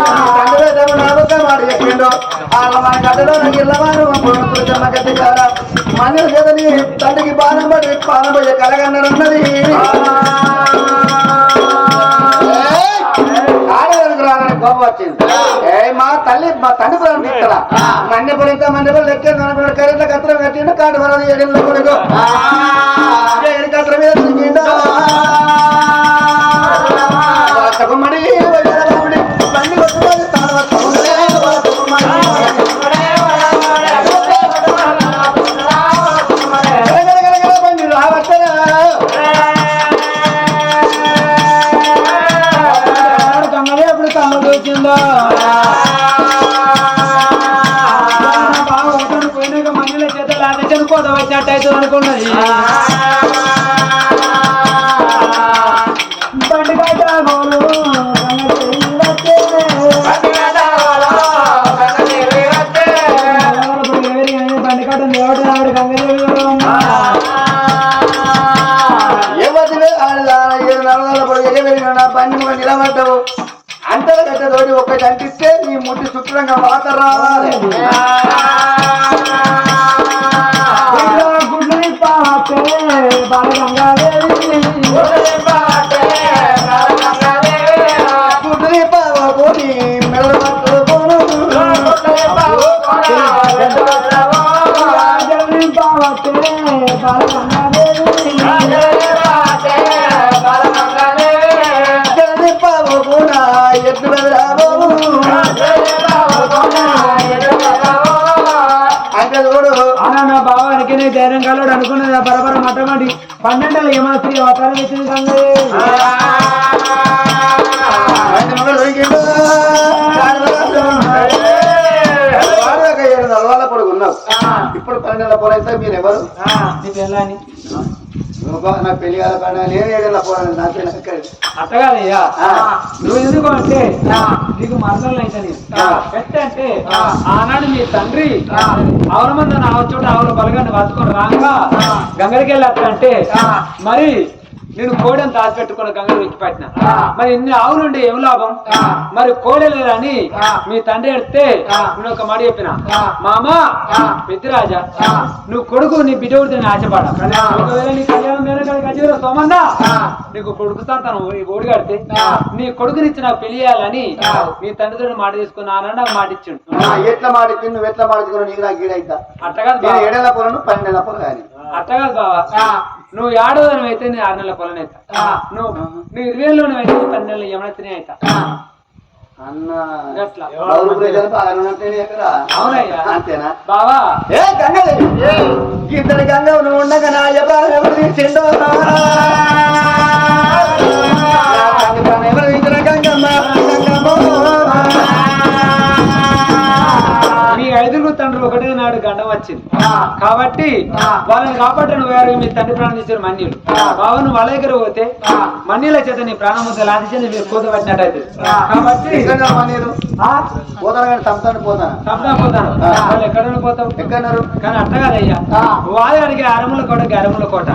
తండ్రి తమ నాలుక మాట చెప్పిండు వాళ్ళ మన గడ్డలో ఇళ్ళవారు పురుషమ్మ గడ్డి కాడ మన కదని తండ్రికి బాణం పడి పానం పోయే కలగన్నది కోపం వచ్చింది ఏ మా తల్లి మా తండ్రి పొలం ఇక్కడ మన్నె పొలం ఇంకా మన్నె పొలం ఎక్కేది అనుకున్నాడు కరెంట్ల కత్రం కట్టిండు కాడు వరది ఏడిళ్ళ కొడుకు ఏడు కత్రం మీద దేవుడు నాడు ఎగబెరిగిన నా బండి నిలబడ్డావు. అంతల ఒక్కటి అంటిస్తే నీ ముట్టి శుభ్రంగా వాత రావాలి. నీ ధైర్యం కలడు అనుకున్నది ఆ బరబర మటమటి పన్నెండల ఏమాత్రి అవతారం వచ్చింది సంగతి ఉన్నావు ఇప్పుడు పన్నెండేళ్ళ పొల అయితే మీరు ఎవరు? నీ పెళ్ళి కాల పైన నేను ఏడేళ్ళ పోరాడు నా పెళ్ళి ఎక్కడ అట్టగాదయ్యా. నువ్వు ఎందుకు అంటే నీకు మరదలు అయితే ఎట్ట అంటే ఆనాడు మీ తండ్రి ఆవుల మంది ఆవు చోట ఆవుల బలగాన్ని పట్టుకొని రాగా గంగడికి వెళ్ళాలంటే మరి నేను కోడెని దాచిపెట్టుకున్న గంగలు ఎక్కి పెట్టిన మరి ఇన్ని ఆవులుండి ఏం లాభం? మరి కోడె లేదని మీ తండ్రి ఎడితే నేను ఒక మాట చెప్పిన. మామా పెద్దిరాజా నువ్వు కొడుకు నీ బిడ్డ నేను ఆశపడ ఒకవేళ నీ కళ్యాణం సోమన్నా నీకు కొడుకు సంతానం ఓడి కడితే నీ కొడుకునిచ్చి నాకు పెళ్ళి చేయాలని నీ తండ్రితో మాట తీసుకున్నానని నాకు మాట ఇచ్చిండు. ఎట్లా మాడిచ్చి నువ్వు ఎట్లా మాడించుకున్నావు నీకు నాకు నేను బావ. ఏడేళ్ళ పొలను పన్నెండేళ్ళ పొలం కానీ అట్టగాదు బావా. నువ్వు ఏడవదనం అయితే నీ ఆరు నెలల పొలం అవుతా నువ్వు నువ్వు ఇరవై ఏళ్ళలోనే అయితే పన్నెండు నెలల అవుతా ఎక్కడ అవునయ్యా. అంతేనా? బావా. ఇద్దరు గంగ నువ్వు ఉండగా నా ఎవరు తీసిండో ఒకటే నాడు గండం వచ్చింది. కాబట్టి వాళ్ళని కాపాడు వేరు మీ తండ్రి ప్రాణం తీసిన మన్యులు. బావ నువ్వు వాళ్ళ దగ్గర పోతే మన్యుల చేత నీ ప్రాణం వద్ద లాంటి చేత మీరు కూత పట్టినట్టయితే. కాబట్టి పోతాను? పోతాను. పోతాను వాళ్ళు ఎక్కడ ఎక్కడన్నారు? కానీ అట్ట కాదయ్యా. వాళ్ళు అడిగే అరముల కోట అరముల కోట.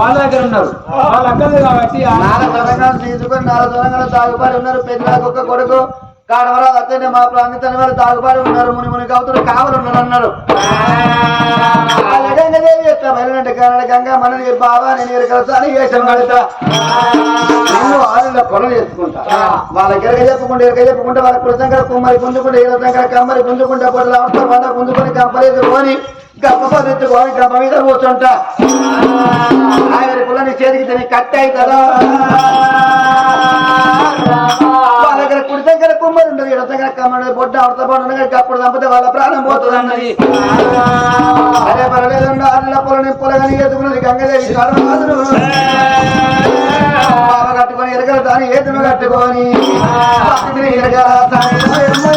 వాళ్ళ దగ్గర ఉన్నారు. వాళ్ళు అక్కడే కాబట్టి నాలుగు తీసుకొని నాలుగు తాగుబారి ఉన్నారు. పెద్దలకు ఒక్క కొడుకు కాడవరాలు అత్తనే మా ప్రాంతం వాళ్ళు తాగుబారి ఉన్నారు. ముని ముని కవుతులు కావలు ఉన్నారు అన్నారు గంగదేవి ఎట్లా బయలుంటే కన్నడ గంగ మనని బాబా నేను ఎరకలుతాను వేషం కడతా. ఆరుల పొలం చేసుకుంటా. వాళ్ళకి ఎరగ చెప్పుకుంటే ఎరగ చెప్పుకుంటే వాళ్ళ కృతంగా కుమ్మరి పుంజుకుంటే ఈరతంగా కమ్మరి పుంజుకుంటే పొట్ల అవసరం పండ పుంజుకొని కంపలేదు పోని గప్ప పదెత్తుకొని గప్ప మీద కూర్చుంటా. ఆయన పుల్లని చేతికి తిని కట్టి అవత పడు చంపితే వాళ్ళ ప్రాణం పోతుంది అన్నది అదే పర్లేదండి ఆరుల పొల పొలగని ఎదుగున్నది గంగదేవి కారణమాదులు బావ కట్టుకొని ఎరగల దాని ఏతును కట్టుకొని. భక్తిని ఎరగల తాను ఎన్నో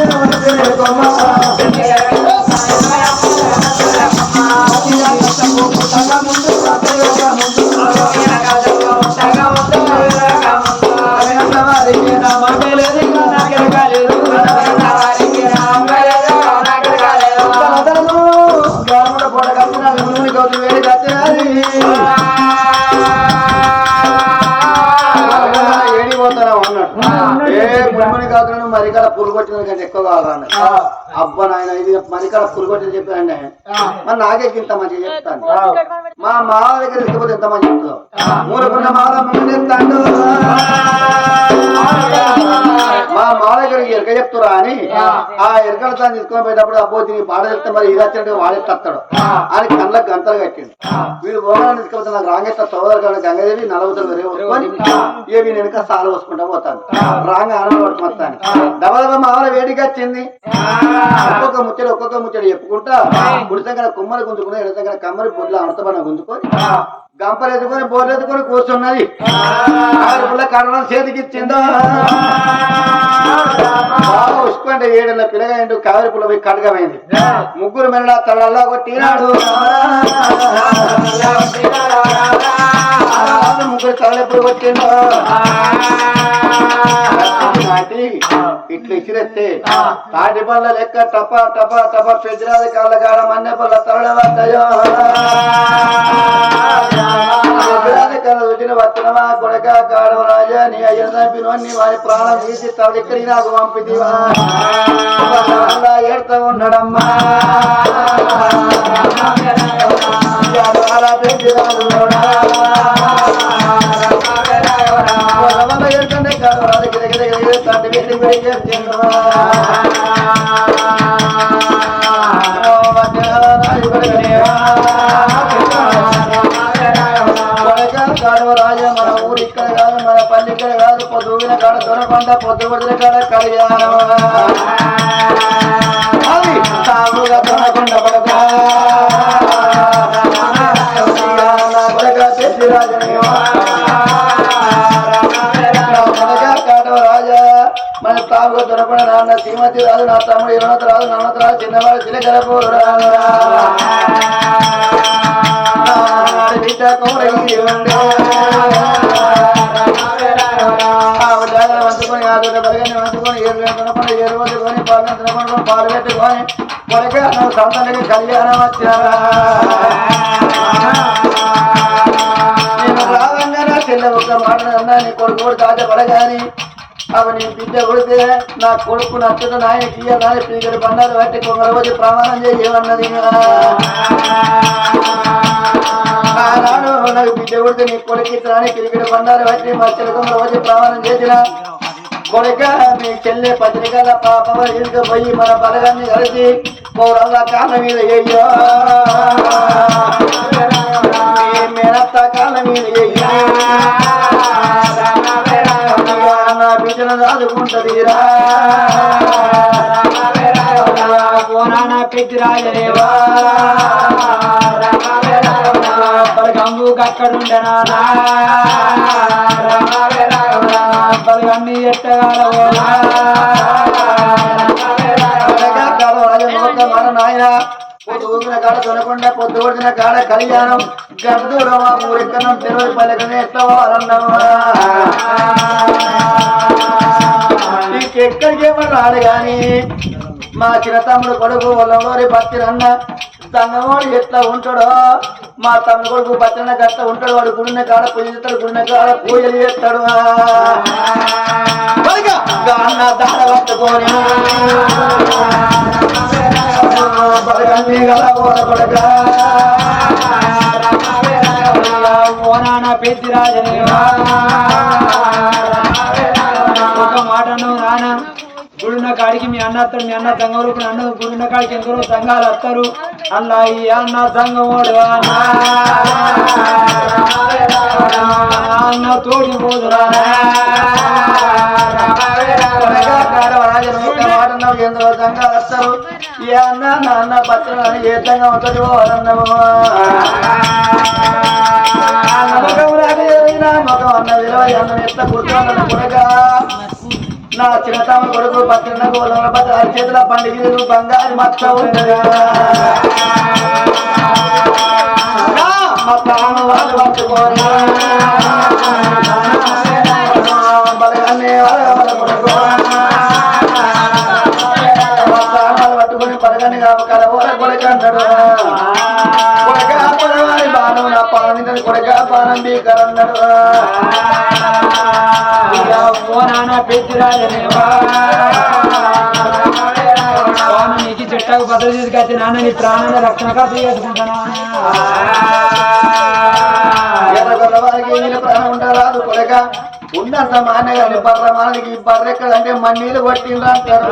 మరికల పులు కొట్టిన కంటే ఎక్కువ కావాలన్న అబ్బా నాయన ఇది మణికాడ పులు కొట్టిన చెప్పాను మరి నాకే ఇంత మంచిగా చెప్తాను. మా మావ దగ్గర తీసుకుపోతే ఎంత మంచి చెప్తావు? మూలకున్న మాల ముందు ఎత్తాడు. మా మావ దగ్గర ఎరక చెప్తురా అని ఆ ఎరకల తాను తీసుకొని పోయేటప్పుడు అబ్బో దీనికి పాట చెప్తే మరి ఇది వచ్చినట్టు వాడెత్తాడు అని కళ్ళకు గంతలు కట్టింది వీడు పోగానే తీసుకపోతే నాకు రాంగెత్త సోదరు కానీ గంగదేవి నలభై వేరే వస్తుకొని ఇక వీని వెనక సాలు వసుకుంటా పోతాను. రాంగ ఆనంద డబల్ దబదబ మావల వేడికి వచ్చింది. ఒక్కొక్క ముచ్చడి ఒక్కొక్క ముచ్చడి చెప్పుకుంటా గుడి దగ్గర కొమ్మలు గుంజుకుని ఎడ దగ్గర కమ్మరి పొడ్లు అమృతమన్న గుంజుకొని గంపలు ఎత్తుకొని బోర్లు ఎత్తుకొని కూర్చున్నది. పుల్ల కడడం చేతికి ఇచ్చిందో బాగా ఉసుకుంటే ఏడేళ్ళ పిల్లగా ఎండు కావేరి పుల్ల పోయి కడగమైంది ముగ్గురు మెల్ల తడల్లా కొట్టినాడు. ముగ్గురు తలలు ఎప్పుడు కొట్టిండో. ఇట్లా ఇచ్చిరెత్తే తాటి పళ్ళ లెక్క టప టప టప పెద్దరాది కాళ్ళ కాడ మన్నె పళ్ళ పెద్దరాది కళ్ళ కొడక కాడవ రాజా నీ అయ్యన చంపినోన్ని వారి ప్రాణం తీసి తలెక్కడి నాకు పంపిదివా ఏడుతూ ఉండడమ్మా అలా పెద్దరాదు వరవల ఏడుతుండే కాడవ దగ్గర దగ్గర దగ్గర తండ్రి పెట్టి పెట్టి ఇక్కడ కాదు మన పల్లి ఇక్కడ కాదు పొద్దున కాడ దొరకొండ పొద్దు పొద్దున కాడ కళ్యాణం. అది తాగుగా దొరకొండ పడక. మన తాగు దొరకడ నాన్న శ్రీమతి రాదు నా తమ్ముడు ఇరవై రాదు నాన్న రాదు చిన్నవాడు చిలకరపోరు బిడ్డ కోరగి వంచుకొని వంచుకొని ఏరు తినకుండా ఏరు వంచుకొని పాలు తినకుండా పాలు పెట్టుకొని కొరకే నువ్వు సంతానికి కళ్యాణం వచ్చారా? నేను రావంగానే చెల్లె ఒక్క మాట నీ కొడుకు కూడా తాజా పడగాని అవి నీ బిడ్డ కొడితే నా కొడుకు నచ్చదు నాయనకి ఇయ్యాలని పీకలు పన్నారు పట్టి కొందరు రోజు ప్రమాణం చేయమన్నది ఆనాడు నాకు బిడ్డ కొడితే నీ కొడుకు ఇతరాని పిరిగిడి బండారు పట్టి మా చిలకం రోజు ప్రమాణం చేసిన కొడుక మీ చెల్లె పత్రికల పాప పోయి మన బలగాన్ని కలిసి పౌరల్ల కాళ్ళ మీద అయ్యో మీ మేనత్త కాళ్ళ మీద అయ్యో నా బిడ్డను దాదుకుంటదిరా. పోనాన పెద్ద రాజదేవా బలగంబు అక్కడుండనా బలగన్ని ఎట్టగాల మన నాయన ఊపిన కాడ దొనకుండా పొద్దు కొడిన కాడ కళ్యాణం గడ్డూరం ఊరెక్కనం తెరవై పల్లెకనే ఎట్లా వాళ్ళన్నావా రాడు మా చిన్న తమ్ముడు కొడుకు వాళ్ళలోని బతిరన్న తంగమోడు ఎట్లా ఉంటాడో మా తమ్ముడు కొడుకు బతిరన్న గట్ల ఉంటాడు వాడు గుడిన కాడ పూజ చేస్తాడు గుడిన కాడ పూజలు చేస్తాడు. అన్న దాడ పట్టుకొని. బలగన్ని కాడికి మీ అన్న అత్తడు మీ అన్న సంఘం రూపు అన్న గురున్న కాడికి ఎందరో సంఘాలు వస్తారు అలా ఈ అన్న సంఘం అన్న. అన్న తోడి పోదురా ఎందులో సంఘ వస్తారు ఏ అన్న నాన్న పత్రం అని ఏ సంఘం ఉంటుంది నమ్మకం అన్న విలువ అన్న ఎట్లా కూర్చోన్న కొడగా. నా చిన్నతమ్మ కొడుకు పత్రిన గోళంలో పత్ర చేతుల పండుగ బంగారు మచ్చ ఉంటుంది మా ప్రాణం వాళ్ళు పట్టుకోని బలగాన్ని వాళ్ళు వాళ్ళ మా ప్రాణాలు పట్టుకొని బలగాన్ని కావకాల ఓర కొడుకు అంటాడు. పొలవారి బాబు పానం నా కొడక పానం బీకరన్నాడు ఇక ఓ నాన్న స్వామి నీకు చెట్టకు భద్ర తీసుకొచ్చి నాన్న నీ ప్రాణాన్ని రక్షణ కాదు చేసుకుంటానా ప్రాణం ఉండరాదు కొడక. ఉన్నంత మానగాని బర్ర మానకి బర్ర ఎక్కడంటే మన్నీళ్ళు కొట్టిండ్రు అంటారు.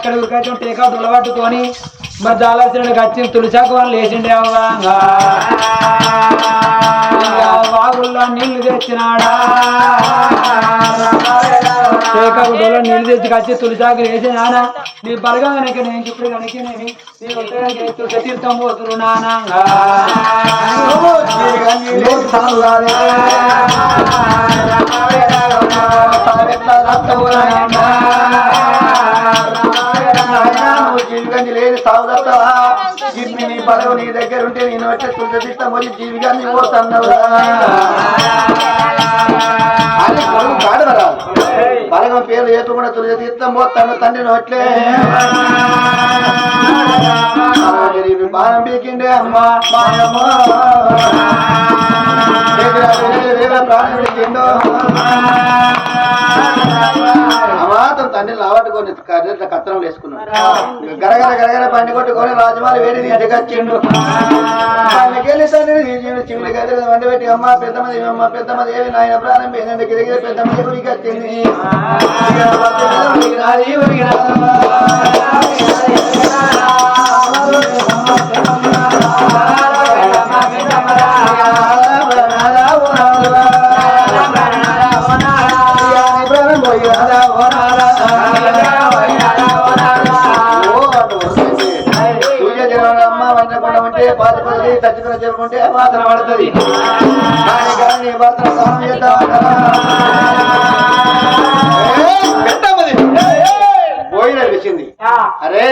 ఒక్కడ ఉరికొచ్చి టీకా దులబట్టుకొని మరి దాలాసినకి వచ్చి తులసాకు వాళ్ళు లేచిండే అవ్వంగా ఇక వాగుల్లో నీళ్ళు తెచ్చినాడా టీకాకు దొల నీళ్ళు తెచ్చి వచ్చి తులసాకు వేసి నాన్న నీ బలగా కనుక నేను ఇప్పుడు కనుక నేను తులస తీర్థం పోతురు లేని సాగుదత్తవా గిన్ని నీ దగ్గర ఉంటే నేను వచ్చే తులసిస్తాం వచ్చి జీవిగాన్ని పోతున్నావురా. అని బలగం పేరు చెప్పకుండా తులసి తీర్థం పోతాను తండ్రి నోట్లే. బాణం పీకిండే అమ్మా మాయమ్మ. అమాతం తండ్రి లావట్టుకొని కత్తనం వేసుకున్నాడు. గరగర గరగర పండి కొట్టుకొని రాజమాలి వేడి ఇంటికి వచ్చిండు తండ్రి తీసిండు. చిమ్మిడి గదిలో వండి పెట్టి అమ్మ పెద్దమది అమ్మ పెద్దమది నాయన ప్రాణం పోయిందంటే గిరిగిరి గురికి వచ్చింది ఇక చెప్పుకుంటే మాత్రం పడుతుంది కానీ కానీ మాత్రం విలిచింది అరే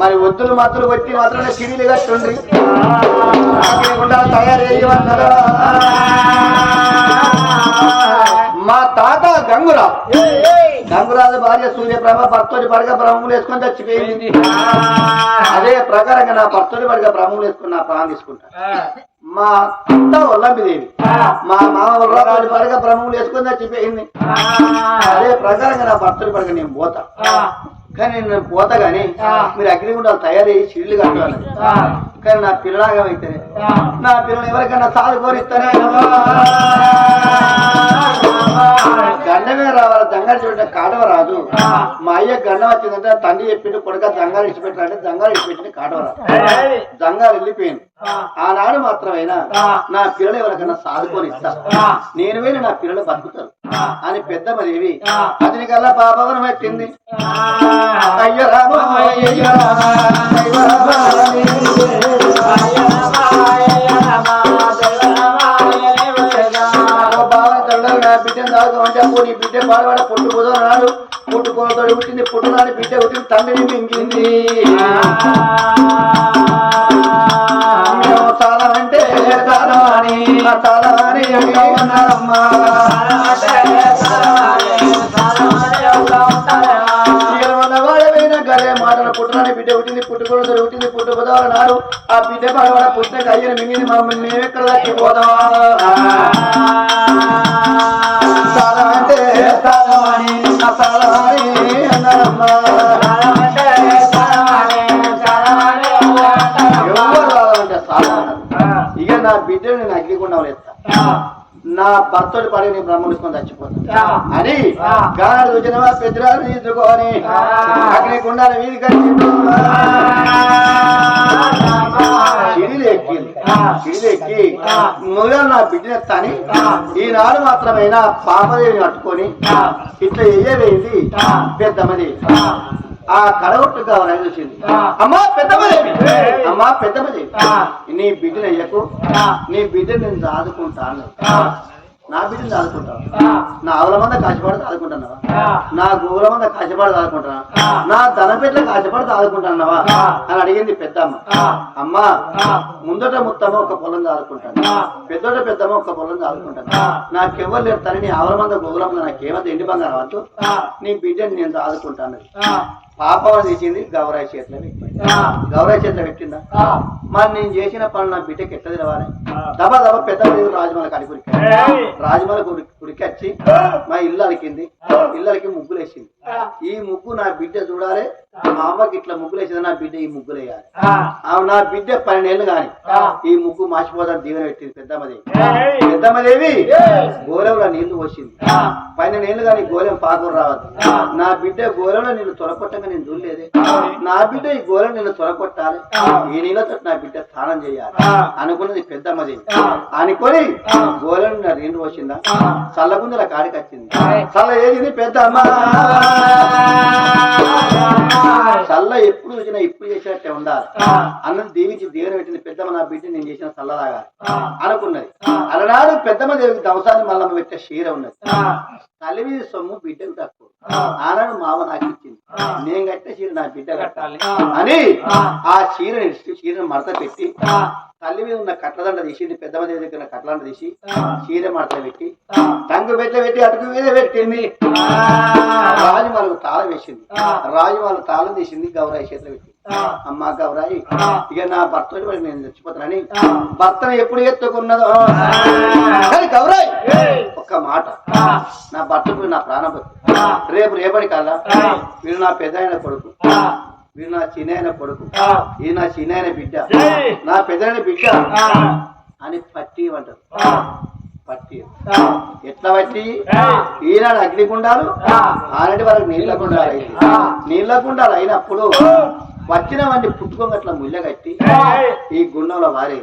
మరి ఒత్తులు మత్తులు కొట్టి మాత్రమే సిడీలు కట్టుండ్రి. కాకుండా తయారు చేయమన్నారా మా తాత గంగురా. గంగురాజు భార్య సూర్యప్రభ భర్తోటి పడక బ్రహ్మములు వేసుకొని చచ్చిపోయింది. అదే ప్రకారంగా నా భర్తోటి పడక బ్రహ్మములు వేసుకుని నా ప్రాణం తీసుకుంటా. మా అత్త ఒల్లంపిదేవి మా మామ ఒల్లరాజు పడక బ్రహ్మములు వేసుకొని చచ్చిపోయింది. అదే ప్రకారంగా నా భర్తోటి పడక నేను పోతా. కానీ నేను పోతా గానీ మీరు అగ్నిగుండాలు తయారు ఇల్లు కట్టాలి కానీ నా పిల్లలాగా అయితేనే నా పిల్లలు ఎవరికైనా సాగు కోరిస్తానే? గండమే రావాలి దంగాలు చూడండి కాడవ రాదు. మా అయ్య గండం వచ్చిందంటే తండ్రి చెప్పిండు కొడుక దంగాలు ఇచ్చిపెట్టాలంటే దంగాలు ఇచ్చిపెట్టింది కాడవ రాదు. దంగాలు వెళ్ళిపోయింది. ఆనాడు మాత్రమైనా నా పిల్లలు ఎవరికైనా సాదుకొని ఇస్తా. నేను వేరు నా పిల్లలు బతుకుతారు. అని పెద్దమదేవి అతని కల్లా పాపవరం పెట్టింది అయ్య రామ అయ్య రామ అయ్య రామ. తల్లారు నా బిడ్డను తాగుతామంటే అప్పుడు నీ బిడ్డ పాడవాడ పుట్టు కుదరనాడు పుట్టు కోతోడు పుట్టింది పుట్టునాడు బిడ్డ పుట్టింది తండ్రిని మింగింది. చాలా అంటే చాలా అని చాలా అని అంటా ఉన్నారమ్మా గదే బిడ్డ పుట్టింది పుట్టుకోడు పుట్టింది పుట్టు నాడు ఆ బిడ్డ పడవడ పుట్టిన అయ్యన మింగింది మమ్మల్ని మేము ఎక్కడ చాలా అంటే అని చాలా బిడ్డని నేను అగ్నికుండా వేస్తా నా భర్తడు పడి నేను బ్రహ్మణిస్కొని చచ్చిపోతా. అని గానాడు వచ్చినవా పెద్దరాలు తీసుకొని అగ్నికుండా వీధి కట్టిండు సిడిలు ఎక్కింది సిడిలు ఎక్కి మొదలు నా బిడ్డను ఎత్తాని ఈనాడు మాత్రమైనా పాపదేవిని కట్టుకొని ఇట్లా ఎయ్యవేంది పెద్దమది ఆ కడగొట్టు కావాలని చూసింది. అమ్మా పెద్దమదేవి అమ్మా పెద్దమదేవి నీ బిడ్డను అయ్యకు నీ బిడ్డను నేను దాదుకుంటాను. నా బిడ్డని దాదుకుంటావా? నా ఆవుల మంద కాశపడి దాదుకుంటున్నావా నా గోవుల మంద కాశపడి దాదుకుంటున్నా. నా ధనపెట్ల కాశపడి దాదుకుంటున్నావా. అని అడిగింది పెద్దమ్మ. అమ్మా ముందట ముత్తమ్మ ఒక పొలం దాదుకుంటాను. పెద్దోట పెద్దమ్మ ఒక పొలం దాదుకుంటాను. నాకెవ్వరు లేరు తని నీ ఆవుల మంద గోవుల మంద నాకేమంత ఎండి బంగారం నీ బిడ్డని నేను దాదుకుంటాను. పాపం తీసింది గౌరాయి చేతిలో పెట్టింది. ఆ, గౌరాయి చేతిలో పెట్టిందా? ఆ, మరి నేను చేసిన పనులు నా బిడ్డకి ఎట్లా తెలవాలి? ఆ. దబా దబా పెద్ద రాజమల కడిపురికి. రాజమల ఉడికొచ్చి మా ఇల్లు అలికింది. ఇల్లు అలికి ముగ్గులు వేసింది ఈ ముగ్గు నా బిడ్డ చూడాలి. మా అమ్మకి ఇట్లా ముగ్గులు వేసింది నా బిడ్డ ఈ ముగ్గులు వేయాలి నా బిడ్డ పన్నెండేళ్ళు కాని. ఈ ముగ్గు మాసిపోదని దీవెన పెట్టింది పెద్దమ్మదేవి. పెద్దమ్మదేవి. గోలెంలో నీళ్ళు పోసింది ఆ, పన్నెండేళ్ళు కానీ గోలెం పాకూరు రావద్దు. నా బిడ్డ గోలెంలో నేను తొలకొట్టగా నేను చూడలేదే నా బిడ్డ ఈ గోలెం నేను తొలకొట్టాలి ఆ. ఈ నీళ్ళతో నా బిడ్డ స్నానం చేయాలి. అనుకున్నది పెద్దమ్మది ఆ. అనుకొని. గోలను నా నీళ్ళు వచ్చిందా ఆ. చల్లగుందల కాడికి వచ్చింది. చల్ల ఏది పెద్దమ్మ చల్ల ఎప్పుడు చూసినా ఇప్పుడు చేసినట్టే ఉండాలి. అన్నం దీవించి దీవెన పెట్టింది? పెద్దమ్మ నా బిడ్డ నేను చేసిన చల్లలాగా. అనుకున్నది. అలనాడు పెద్దమ్మ దేవికి దవసాన్ని మల్లమ్మ పెట్టే క్షీర ఉన్నది. తల్లి మీద సొమ్ము బిడ్డకు తక్కువ. ఆనాడు మామ నాకు ఇచ్చింది. నేను కట్టే చీర నా బిడ్డ కట్టాలి. అని ఆ. ఆ చీర ఇచ్చి చీరను మడత పెట్టి తల్లి మీద ఉన్న కట్లదండ తీసింది పెద్దమ్మ దేవి దగ్గర ఉన్న కట్లదండ తీసి. చీర మడత పెట్టి టంగు పెట్ట పెట్టి అటుకు మీద పెట్టింది రాజు వాళ్ళకు తాళం వేసింది. రాజు వాళ్ళ తాళం తీసింది గౌరాయి చేతిలో పెట్టి. అమ్మ గౌరాయి. ఇక నా భర్త నేను చచ్చిపోతానని. భర్తను ఎప్పుడు ఎత్తుకున్నదో కానీ గౌరాయి. ఒక్క మాట నా భర్తకు నా ప్రాణభక్తి రేపు రేపటి కల్లా. వీడు నా పెద్ద కొడుకు వీడు నా చిన్న కొడుకు. ఈ నా చిన్న బిడ్డ. నా పెద్ద బిడ్డ. అని పట్టి అంటారు. పట్టి. ఎట్లా పట్టి. ఈనాడు అగ్నిగుండాలు ఆ. ఆనాటి వరకు నీళ్ళ గుండాలు అయింది. ఆ. నీళ్ళ గుండాలు అయినప్పుడు వచ్చినవన్నీ పుట్టుకోగట్ల ముళ్ళ కట్టి. ఈ గుండంలో వారే.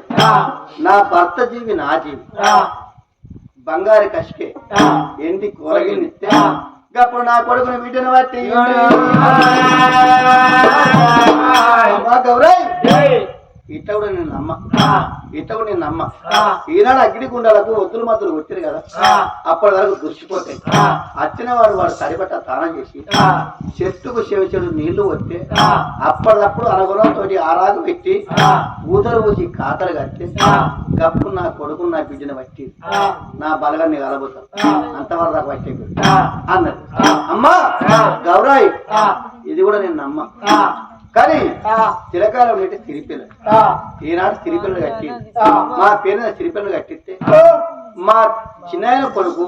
నా భర్త జీవి నా జీవి. బంగారు కష్కే. ఎండి కూరగిల్ని ఇస్తే ఆ. అప్పుడు నా కొడుకుని బిడ్డను బట్టి. అమ్మా ఇట్ట కూడా నేను నమ్మ ఆ, ఇట్ట కూడా నేను నమ్మ. ఈనాడు అగ్ని గుండాలకు ఒత్తులు మత్తులు కొట్టారు కదా. అప్పటి వరకు దుర్చిపోతాయి ఆ. వచ్చిన వాడు వాడు తడిబట్ట స్నానం చేసి చెట్టుకు చెవిచెడు నీళ్ళు వస్తే. అప్పటిదప్పుడు అనుగుణంతో ఆరాకు పెట్టి ఆ. ఊదరు ఊసి కాతలు కట్టి. గప్పు నా కొడుకు నా బిడ్డను బట్టి నా బలగాన్ని కలబోతాం. అంతవరకు నాకు పట్టే అన్నది. అమ్మా. గౌరాయి ఇది కూడా నేను నమ్మ కానీ ఆ, చిరకాలం పెట్టి సిరిపిల్ల ఆ, ఈనాడు సిరిపిల్లలు కట్టి ఆ. మా పేరున సిరిపిల్లలు కట్టిస్తే మా చిన్నాయన కొడుకు.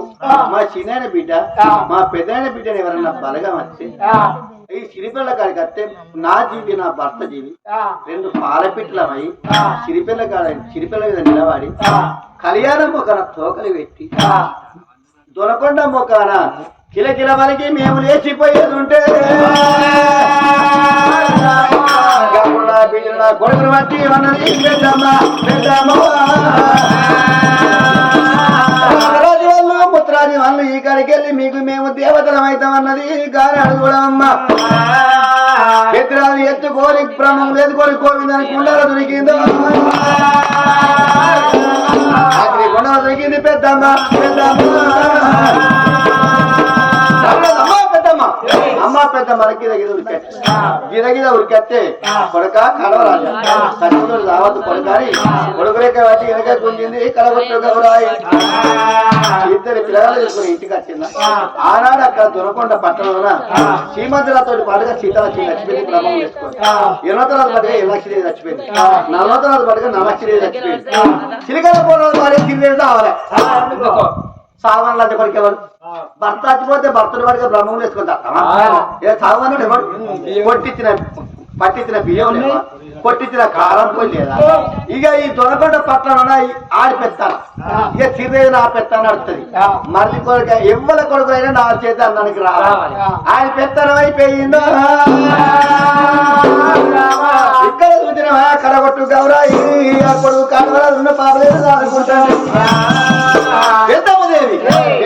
మా చిన్నాయన బిడ్డ ఆ. మా పెద్దాయన బిడ్డని ఎవరన్నా బలగా వచ్చి ఆ, ఈ సిరిపిల్ల కాడికి వస్తే నా జీవి నా భర్త జీవి ఆ, రెండు పాలపిట్లమై ఆ. సిరిపిల్ల కాడ సిరిపిల్ల మీద నిలబడి ఆ. కళ్యాణం మొక్కన తోకలు పెట్టి ఆ, దొనకొండ మొక్కన కిలకిల వరకు మేము లేచిపోయేది ఉంటే అప్పుడు వచ్చి కొడుకును బట్టి అన్నది పెద్దమ్మ పెద్దమ్మ. రాజు వాళ్ళు ఈ కాడికి వెళ్ళి మీకు మేము దేవతలం అవుతాం అన్నది గాని అడుగుడమ్మ ఎత్తురాలు ఎత్తుకోని బ్రహ్మం లేదుకోని కోవిందని కుండల దొరికిందో. అగ్ని కుండల దొరికింది పెద్దమ్మ పెద్దమ్మ. అమ్మా పెద్దమ్మ. అమ్మ పెద్దమ్మ గిద గిద ఉరికెత్తే గిద గిద ఉరికెత్తే కొడక కడవరాజు సత్తులు రావద్దు కొడకాని కొడుకులేక వాటి వెనక గుంజింది. కడగొట్టు గౌరాయి ఇద్దరు పిల్లగాలు తీసుకుని ఇంటికి వచ్చిందా ఆనాడు అక్కడ దొరకొండ పట్టణంలోన శ్రీమంతులతో పాటుగా సీతాలక్ష్మి చచ్చిపోయింది బ్రహ్మం వేసుకొని. ఇరవై తరాలు పాటుగా ఇలక్ష్మి చచ్చిపోయింది. నలభై తరాలు పాటుగా నలక్ష్మి చచ్చిపోయింది. చిలికల పోరాడు పాడే తిరిగి రావాలి. సామాన్లు అంటే కొడుకు ఎవరు? భర్త చచ్చిపోతే భర్తను వాడిగా బ్రహ్మం వేసుకుంటా ఏ సామాన్యుడు ఎవరు? కొట్టించిన పట్టించిన బియ్యం కొట్టించిన కారం లేదా? ఇక ఈ దొరకొండ పట్టణంలో ఈ ఆడి పెత్తాను ఇక చిరేది ఆ పెత్తాను నడుస్తుంది మళ్ళీ కొడుక ఎవ్వల కొడుకు అయినా నా చేత అన్నానికి రావాలి. ఆయన పెత్తనం అయిపోయిందో? ఇక్కడ చూసిన కడగొట్టు గౌరాయి ఆ కొడుకు కడవరాలు ఉన్న పాపలేదు అనుకుంటాను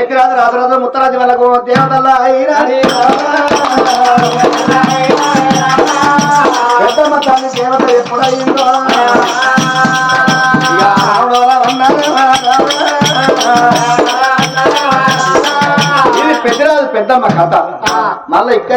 ఎక్కిరాజు రాజరాజు ముత్తరాజు వాళ్ళకు దేవతల్లా పెద్దమ్మ తల్లి దేవత ఎప్పుడైందో. ఇది పెద్దరాజు పెద్దమ్మ కథ. మళ్ళీ ఇక్కడ